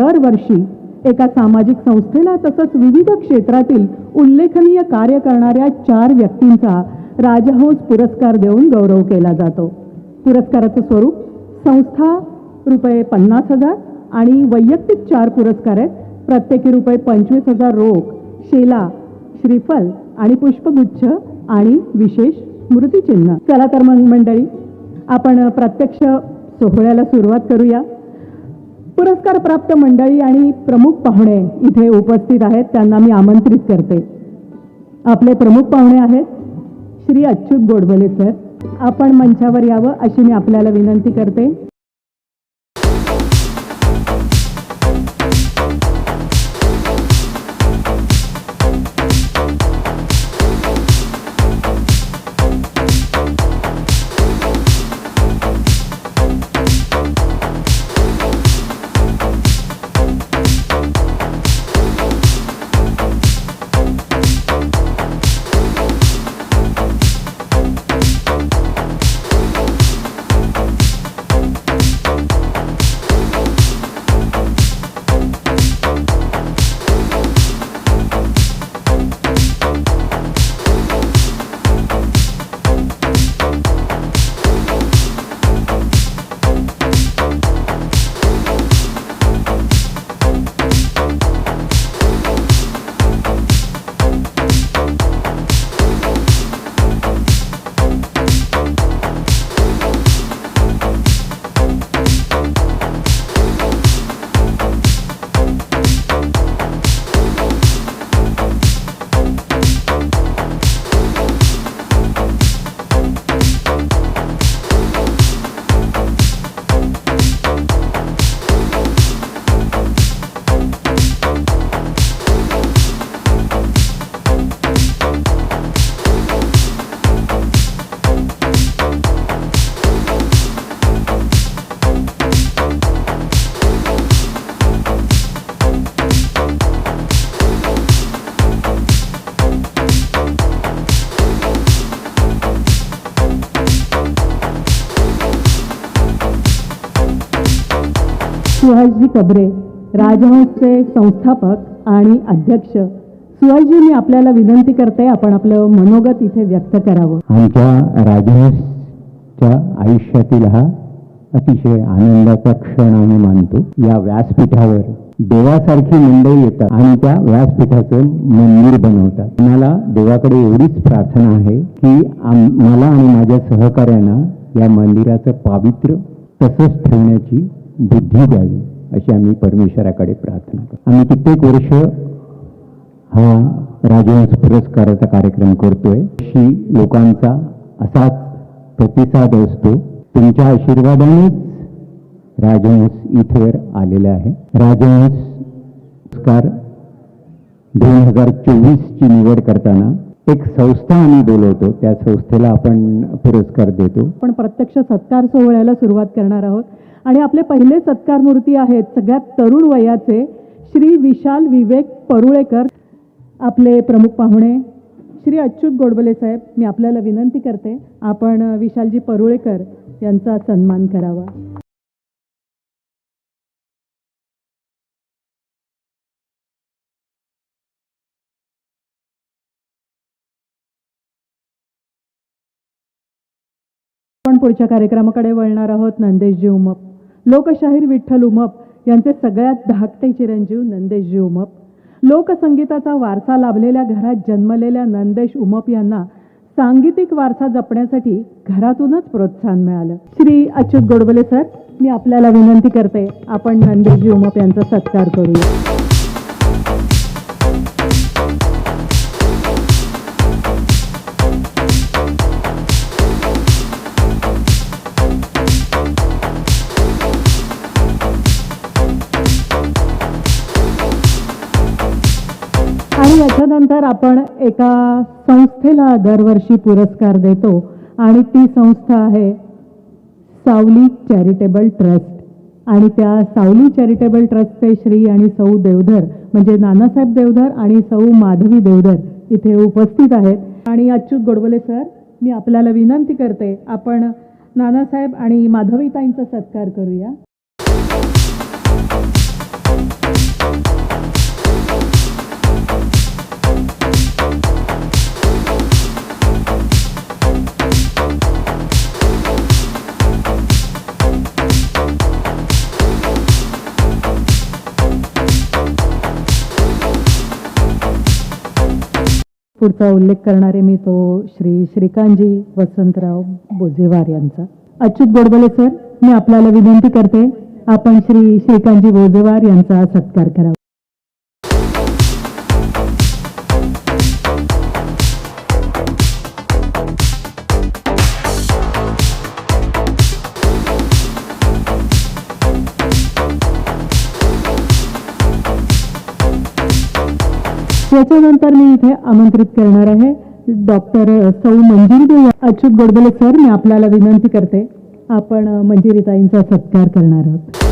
दरवर्षी एका सामाजिक संस्थेला तसंच विविध क्षेत्रातील उल्लेखनीय कार्य करणाऱ्या चार व्यक्तींचा राजहंस पुरस्कार देऊन गौरव केला जातो. पुरस्काराचं स्वरूप संस्था रुपये पन्नास हजार आणि वैयक्तिक चार पुरस्कार आहेत. प्रत्येकी रुपये पंचवीस हजार रोख शेला श्रीफल आणि पुष्पगुच्छ आणि विशेष स्मृतिचिन्ह. चला तर मग मंडळी आपण प्रत्यक्ष सोहळ्याला सुरुवात करूया. पुरस्कार प्राप्त मंडळी आणि प्रमुख पाहुणे इथे उपस्थित आहेत. त्यांना मी आमंत्रित करते. आपले प्रमुख पाहुणे आहेत श्री अच्युत गोडबोले सर. आपण मंचावर यावं अशी मी आपल्याला विनंती करते. सुहासजी कबरे राजहंसचे संस्थापक आणि अध्यक्ष. सुहासजी मी आपल्याला विनंती करते आपण आपलं मनोगत इथे व्यक्त करावं. आमच्या राजहंसच्या आयुष्यातील हा अतिशय आनंदाचा क्षण आम्ही मानतो. या व्यासपीठावर देवासारखी मंडळी येतात आणि त्या व्यासपीठाचं मंदिर बनवतात. मला देवाकडे एवढीच प्रार्थना आहे की मला आणि माझ्या सहकाऱ्यांना या मंदिराचं पावित्र्य तसंच ठेवण्याची बुद्धी द्यावी अशी आम्ही परमेश्वराकडे प्रार्थना करतो. आम्ही कित्येक वर्ष हा राजहंस पुरस्काराचा कार्यक्रम करतोय. शी लोकांचा असाच प्रतिसाद असतो. तुमच्या आशीर्वादानेच राजहंस इथेवर आलेला आहे. राजहंस पुरस्कार दोन हजार चोवीसची निवड करताना एक संस्था आम्ही बोलवतो. त्या संस्थेला आपण पुरस्कार देतो. पण प्रत्यक्ष सत्कार सोहळ्याला सुरुवात करणार आहोत. आणि आपले पहिले सत्कार मूर्ती आहेत सगळ्यात तरुण वयाचे श्री विशाल विवेक परुळेकर. आपले प्रमुख पाहुणे श्री अच्युत गोडबले साहेब मी आपल्याला विनंती करते आपण विशालजी परुळेकर यांचा सन्मान करावा. पुढच्या कार्यक्रमाकडे वळणार आहोत नंदेशजी उमप. लोकशाहीर विठ्ठल उमप यांचे सगळ्यात धाकटे चिरंजीव नंदेशजी उमप. लोकसंगीताचा वारसा लाभलेल्या घरात जन्मलेल्या नंदेश उमप यांना सांगीतिक वारसा जपण्यासाठी घरातूनच प्रोत्साहन मिळालं. श्री अच्युत गोडबले सर मी आपल्याला विनंती करते आपण नंदेशजी उमप यांचा सत्कार करूया. आणि याच्यानंतर आपण एका संस्थेला दरवर्षी पुरस्कार देतो आणि ती संस्था आहे सावली चॅरिटेबल ट्रस्ट. आणि त्या सावली चॅरिटेबल ट्रस्टचे श्री आणि सौ देवधर म्हणजे नानासाहेब देवधर आणि सौ माधवी देवधर इथे उपस्थित आहेत. आणि अच्युत गोडबोले सर मी आपल्याला विनंती करते आपण नानासाहेब आणि माधवीताईंचा सत्कार करूया. पुढचा उल्लेख करणारे मी तो श्री श्रीकांतजी वसंतराव बोजेवार यांचा. अच्युत गोडबोले सर मी आपल्याला विनंती करते आपण श्री श्रीकांतजी बोजेवार यांचा सत्कार करावा याच्यानंतर मी इथे आमंत्रित करणार आहे. डॉक्टर सौ मंजिरी देव अच्युत गोडबोले सर मी आपल्याला विनंती करते आपण मंजिरीताईंचा सत्कार करणार आहोत.